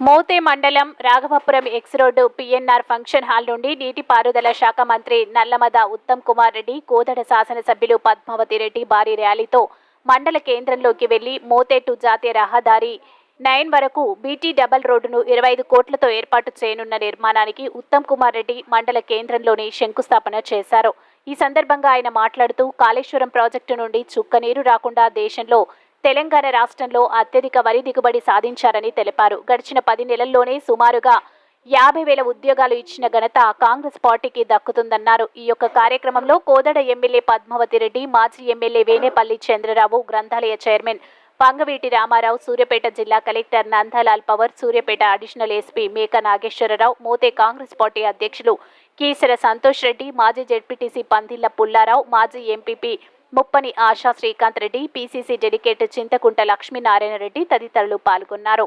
మోతే మండలం Raghavapuram X road PNR function hall నుండి నీటిపారుదల శాఖ మంత్రి నల్లమద ఉత్తమ్ కుమార్ రెడ్డి కోదడ శాసనసభ్యులు పద్మావతి రెడ్డి భారీ ర్యాలీతో మండల కేంద్రంలోకి వెళ్ళి మోతేటు జాతీయ రహదారి నైన్ వరకు బీటీ డబల్ రోడ్డును ఇరవై ఐదు కోట్లతో ఏర్పాటు చేయనున్న నిర్మాణానికి ఉత్తమ్ కుమార్ రెడ్డి మండల కేంద్రంలోని శంకుస్థాపన చేశారు. ఈ సందర్భంగా ఆయన మాట్లాడుతూ కాళేశ్వరం ప్రాజెక్టు నుండి చుక్క నీరు రాకుండా దేశంలో తెలంగాణ రాష్ట్రంలో అత్యధిక వరి దిగుబడి సాధించారని తెలిపారు. గడిచిన పది నెలల్లోనే సుమారుగా యాభై వేల ఉద్యోగాలు ఇచ్చిన ఘనత కాంగ్రెస్ పార్టీకి దక్కుతుందన్నారు. ఈ యొక్క కార్యక్రమంలో కోదడ ఎమ్మెల్యే పద్మావతి రెడ్డి మాజీ ఎమ్మెల్యే వేనేపల్లి చంద్రరావు గ్రంథాలయ చైర్మన్ పంగవీటి రామారావు సూర్యాపేట జిల్లా collector Nandlal Pawar Suryapet additional SP Meka Nageswararao Mothe Congress party అధ్యక్షులు కీసర సంతోష్ రెడ్డి మాజీ జెడ్పీటీసీ పందిళ్ళ పుల్లారావు మాజీ MPP Muppani Asha Srikanth Reddy PCC dedicate Chintakunta Lakshminarayana Reddy తదితరులు పాల్గొన్నారు.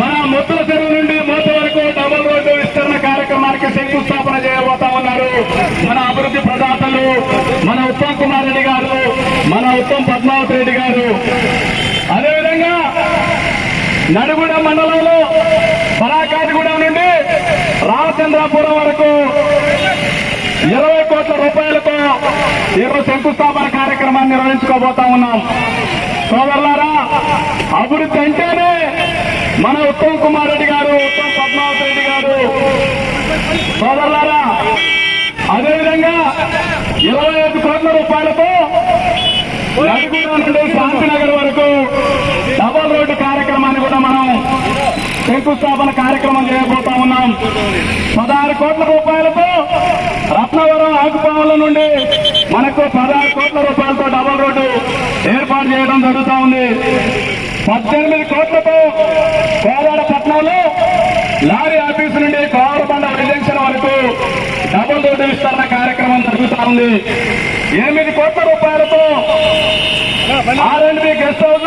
మన ముత్తల చెరువు నుండి మూత వరకు డబుల్ రోడ్డు విస్తరణ కార్యక్రమానికి శంకుస్థాపన చేయబోతా ఉన్నారు. మన అభివృద్ధి ప్రదాతలు మన ఉత్తమ్ కుమార్ రెడ్డి గారు మన ఉత్తమ్ పద్మావతి రెడ్డి గారు. అదేవిధంగా నడుగుడ మండలంలో పరాకాటిగూడెం నుండి రామచంద్రాపురం వరకు ఇరవై కోట్ల రూపాయలతో ఈరోజు శంకుస్థాపన కార్యక్రమాన్ని నిర్వహించుకోబోతా ఉన్నాం. సోదరులారా అభివృద్ధి అంటేనే మన ఉత్తమ్ కుమార్ రెడ్డి గారు ఉత్తమ్ పద్మావతి రెడ్డి గారు. సోదరులారా అదేవిధంగా ఇరవై ఐదు కోట్ల రూపాయలతో నుండి శాంతినగర్ వరకు డబల్ రోడ్డు కార్యక్రమాన్ని కూడా మనం శంకుస్థాపన కార్యక్రమం చేయబోతా ఉన్నాం. పదహారు కోట్ల రూపాయలతో రత్నవరం ఆకుపాముల నుండి మనకు పదహారు కోట్ల రూపాయలతో డబల్ రోడ్డు ఏర్పాటు చేయడం జరుగుతూ ఉంది. పద్దెనిమిది కోట్లతో కోదాడ పట్టణంలో లారీ ఆఫీసు నుండి కోరబండ జంక్షన్ వరకు డబుల్ రోడ్డు విస్తరణ కార్యక్రమం జరుగుతూ ఉంది. ఎనిమిది కోట్ల రూపాయలతో R and B guest house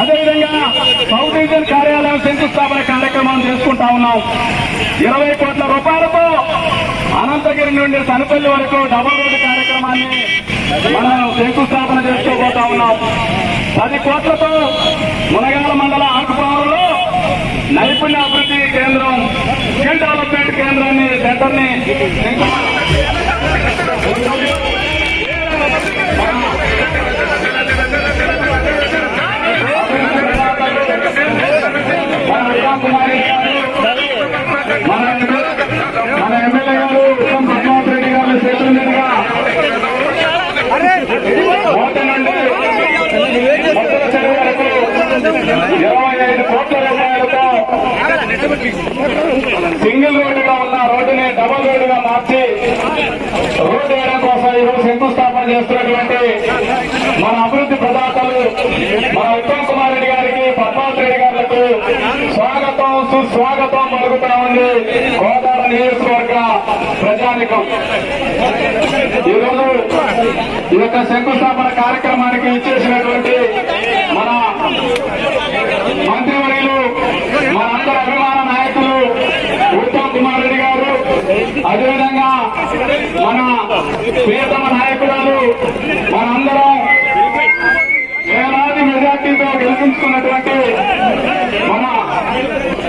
అదేవిధంగా సౌత్ డివిజన్ కార్యాలయం శంకుస్థాపన కార్యక్రమం చేసుకుంటా ఉన్నాం. ఇరవై కోట్ల రూపాయలతో అనంతగిరి నుండి సనపల్లి వరకు డబుల్ రోడ్డు కార్యక్రమాన్ని మనం శంకుస్థాపన చేసుకోబోతా ఉన్నాం. పది కోట్లతో మునగాల మండల ఆకుపాములో నైపుణ్య అభివృద్ధి కేంద్రం స్కిల్ డెవలప్మెంట్ కేంద్రాన్ని సెంటర్ని శంకుస్థాపన ఉత్తమ్ కుమార్ రెడ్డి గారు, మన మన ఎమ్మెల్యే గారు ఉత్తమ్ పద్మావతి రెడ్డి గారు చేతుల మీదుగా కోట నుండి మొత్తల చెరువు వరకు ఇరవై ఐదు కోట్ల రూపాయలతో సింగిల్ రోడ్డు గా ఉన్న రోడ్డుని డబల్ రోడ్డుగా మార్చి రోడ్డు వేయడం కోసం ఈరోజు శంకుస్థాపన చేస్తున్నటువంటి మన అభివృద్ధి ప్రదాతలు మన ఉత్తమ్ కుమార్ రెడ్డి గారికి పద్మావతి రెడ్డి గారికి స్వాగతం సుస్వాగతం పలుకుతామండి కోదాడ నియోజకవర్గ ప్రజానికం. ఈరోజు ఈ యొక్క శంకుస్థాపన కార్యక్రమానికి ఇచ్చేసినటువంటి మన మంత్రివర్యులు మనందరి అభిమాన నాయకులు ఉత్తమ్ కుమార్ రెడ్డి గారు. అదేవిధంగా మన ప్రియతమ నాయకురాలు మనందరం వేలాది మెజార్టీతో గెలిపించుకున్నటువంటి మన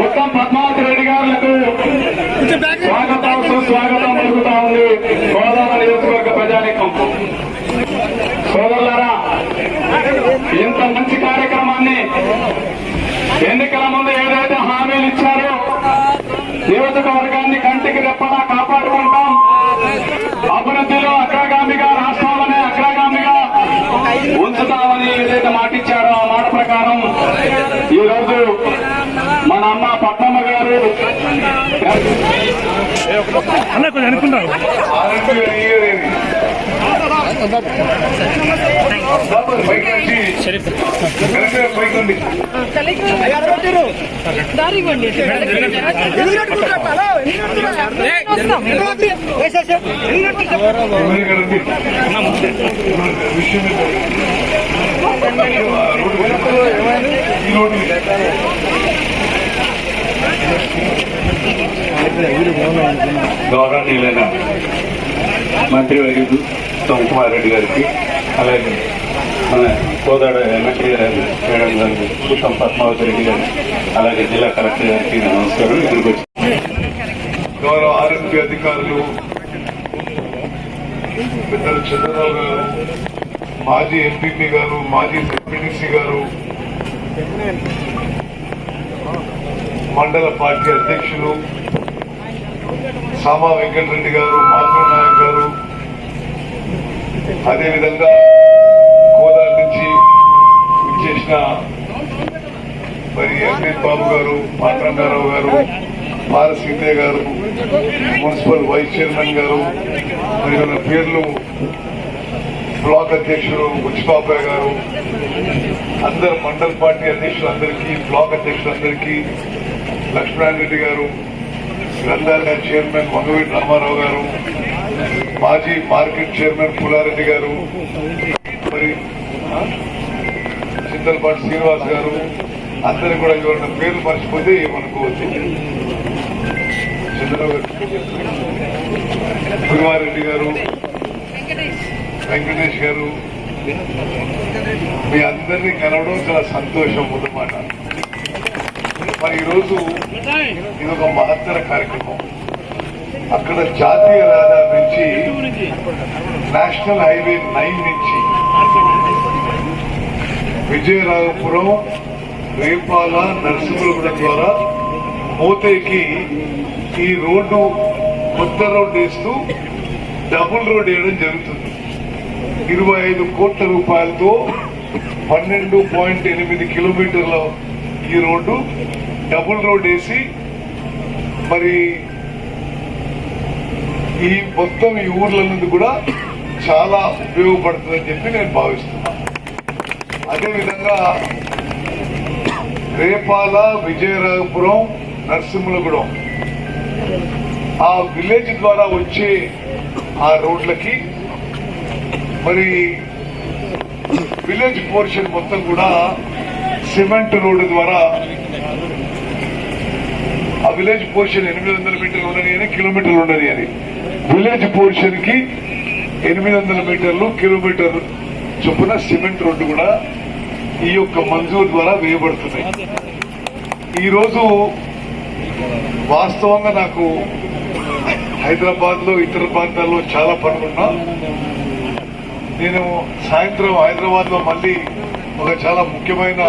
ఉత్తమ్ పద్మావతి అన్న కొంచెం అనుకున్నారు దారిగోండి గౌరవనీయులైన మంత్రి వైద్యుడు ఉత్తమ్ కుమార్ రెడ్డి గారికి అలాగే మన కోదాడ ఎమ్మెల్యే గారు మేడం గారు ఉత్తమ్ పద్మావతి రెడ్డి గారు అలాగే జిల్లా కలెక్టర్ గారికి నమస్కారం. ఇక్కడికి వచ్చి గౌరవ ఆరోగ్య అధికారులు పెద్దలు చంద్రరావు గారు మాజీ ఎంపీపీ గారు మాజీ ఎంపీడీసీ గారు మండల పార్టీ అధ్యక్షులు సామా వెంకటరెడ్డి గారు మాధవ నాయక్ గారు అదేవిధంగా కోదాడ నుంచి విచ్చేసిన మరి ఎంపీ బాబు గారు మాట్రంగారావు గారు మార సీతయ్య గారు మున్సిపల్ వైస్ చైర్మన్ గారు మరి మన పేర్లు బ్లాక్ అధ్యక్షుడు బుచ్చిబాబాయ్ గారు అందరు మండల్ పార్టీ అధ్యక్షులందరికీ బ్లాక్ అధ్యక్షులందరికీ లక్ష్మణ్ రెడ్డి గారు గ్రంథాలయ చైర్మన్ మంగవీటి రామారావు గారు మాజీ మార్కెట్ చైర్మన్ పుల్లారెడ్డి గారు మరి చింతలపాటి శ్రీనివాస్ గారు అందరు కూడా ఎవరైనా పేర్లు మర్చిపోతే ఏమనుకోవచ్చు చంద్రబాబు గురువారెడ్డి గారు వెంకటేష్ గారు మీ అందరినీ కలవడం చాలా సంతోషం అన్నమాట. మరి ఈరోజు ఇది ఒక మహత్తర కార్యక్రమం. అక్కడ జాతీయ రహదారి నుంచి నేషనల్ హైవే నైన్ నుంచి విజయరాఘపురం రేపాల నరసింహగూడెం ద్వారా మోతేకి ఈ రోడ్డు కొత్త రోడ్డు వేస్తూ డబుల్ రోడ్ వేయడం జరుగుతుంది. ఇరవై ఐదు కోట్ల రూపాయలతో పన్నెండు పాయింట్ ఎనిమిది కిలోమీటర్ల ఈ రోడ్డు డబుల్ రోడ్ వేసి మరి ఈ మొత్తం ఈ ఊర్ల నుండి కూడా చాలా ఉపయోగపడుతుందని చెప్పి నేను భావిస్తున్నాను. అదేవిధంగా రేపాల విజయరాఘపురం నరసింహలగూడెం ఆ విలేజ్ ద్వారా వచ్చే ఆ రోడ్లకి మరి విలేజ్ పోర్షన్ మొత్తం కూడా సిమెంట్ రోడ్డు ద్వారా విలేజ్ పోర్షన్ ఎనిమిది వందల మీటర్లు ఉండని అని కిలోమీటర్లు ఉండని అని. విలేజ్ పోర్షన్కి ఎనిమిది వందల మీటర్లు కిలోమీటర్ చొప్పున సిమెంట్ రోడ్డు కూడా ఈ యొక్క మంజూరు ద్వారా వేయబడుతున్నాయి. ఈరోజు వాస్తవంగా నాకు హైదరాబాద్లో ఇతర ప్రాంతాల్లో చాలా పనులున్నా నేను సాయంత్రం హైదరాబాద్లో మళ్ళీ ఒక చాలా ముఖ్యమైన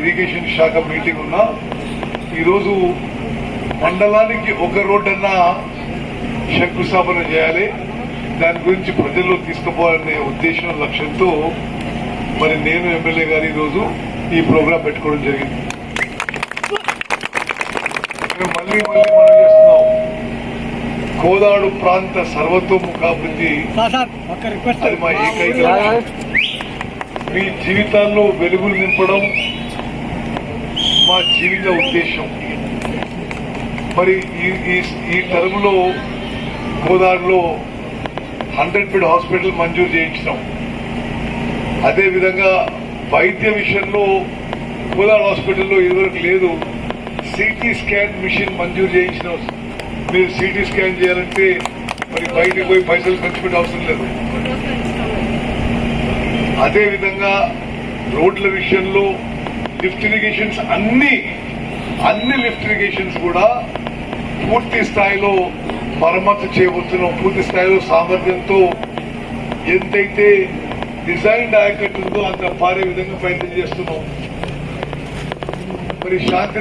ఇరిగేషన్ శాఖ మీటింగ్ ఉన్నా. ఈరోజు మండలానికి ఒక రోడ్ అన్నా శంకుస్థాపన చేయాలి. దాని గురించి ప్రజల్లో తీసుకుపోవాలనే ఉద్దేశం లక్ష్యంతో మరి నేను ఎమ్మెల్యే గారు ఈరోజు ఈ ప్రోగ్రాం పెట్టుకోవడం జరిగింది. మళ్ళీ మళ్ళీ మనం చేస్తున్నాం. కోదాడు ప్రాంత సర్వతోముఖాభివృద్ధి అది మా ఏకైక. మీ జీవితాల్లో వెలుగులు నింపడం మా జీవిత ఉద్దేశం. మరి ఈ ఈ- ఈ గోదావరిలో హండ్రెడ్ బెడ్ హాస్పిటల్ మంజూరు చేయించినాం. అదేవిధంగా వైద్య విషయంలో గోదావరి హాస్పిటల్లో ఇదివరకు లేదు. సిటీ స్కాన్ మిషన్ మంజూరు చేయించినాం. మీరు సిటీ స్కాన్ చేయాలంటే మరి బయటకు పోయి పైసలు ఖర్చు పెట్టే అవసరం లేదు. అదేవిధంగా రోడ్ల విషయంలో లిఫ్ట్ ఇరిగేషన్స్ అన్ని అన్ని లిఫ్ట్ ఇరిగేషన్స్ కూడా పూర్తి స్థాయిలో మరమ్మతు చేయబోతున్నాం పూర్తి స్థాయిలో సామర్థ్యంతో ఎంతైతే డిజైన్ ఆయకట్టుందో అంత పారే విధంగా ప్రయత్నం చేస్తున్నాం. మరి శాంతి